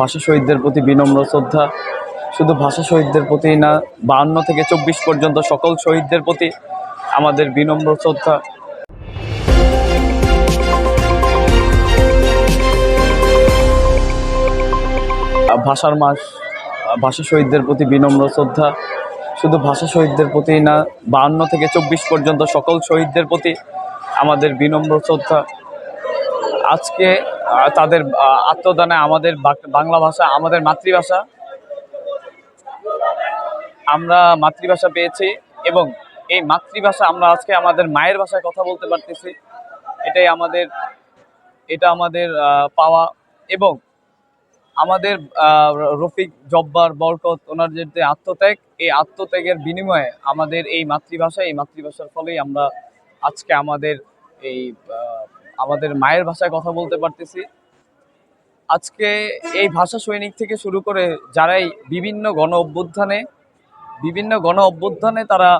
ভাষা শহীদদের প্রতি বিনম্র শ্রদ্ধা, শুধু ভাষা শহীদদের প্রতি না, বাহান্ন থেকে চব্বিশ পর্যন্ত সকল শহীদদের প্রতি আমাদের বিনম্র শ্রদ্ধা। ভাষার মাস, ভাষা শহীদদের প্রতি বিনম্র শ্রদ্ধা, শুধু ভাষা শহীদদের প্রতি না, বাহান্ন থেকে চব্বিশ পর্যন্ত সকল শহীদদের প্রতি আমাদের বিনম্র শ্রদ্ধা। আজকে তাদের আত্মদানে আমাদের বাংলা ভাষা, আমাদের মাতৃভাষা। আমরা মাতৃভাষা পেয়েছি এবং এই মাতৃভাষা আমরা আজকে আমাদের মায়ের ভাষায় কথা বলতে পারতেছি। এটাই আমাদের, এটা আমাদের পাওয়া এবং আমাদের রফিক জব্বার বরকত, ওনার যে আত্মত্যাগ, এই আত্মত্যাগের বিনিময়ে আমাদের এই মাতৃভাষা, এই মাতৃভাষার ফলেই আমরা আজকে আমাদের এই আমাদের মায়ের ভাষায় কথা বলতে পারতেছি। আজকে এই ভাষা সৈনিক থেকে শুরু করে যারাই বিভিন্ন গণ অভ্যুত্থানে, বিভিন্ন গণ অভ্যুত্থানে তারা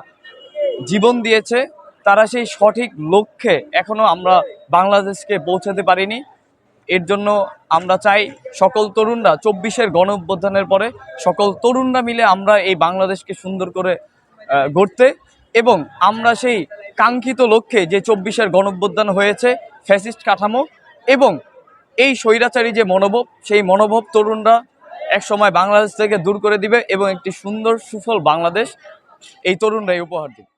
জীবন দিয়েছে, তারা সেই সঠিক লক্ষ্যে এখনও আমরা বাংলাদেশকে পৌঁছাতে পারিনি। এর জন্য আমরা চাই সকল তরুণরা চব্বিশের গণ অভ্যুত্থানের পরে সকল তরুণরা মিলে আমরা এই বাংলাদেশকে সুন্দর করে গড়তে এবং আমরা সেই কাঙ্ক্ষিত লক্ষ্যে যে চব্বিশের গণভ্যুত্থান হয়েছে, ফ্যাসিস্ট কাঠামো এবং এই স্বৈরাচারী যে মনোভব, সেই মনোভব তরুণরা এক সময় বাংলাদেশ থেকে দূর করে দিবে এবং একটি সুন্দর, সুফল বাংলাদেশ, এই তরুণরাই উপহার দিবে।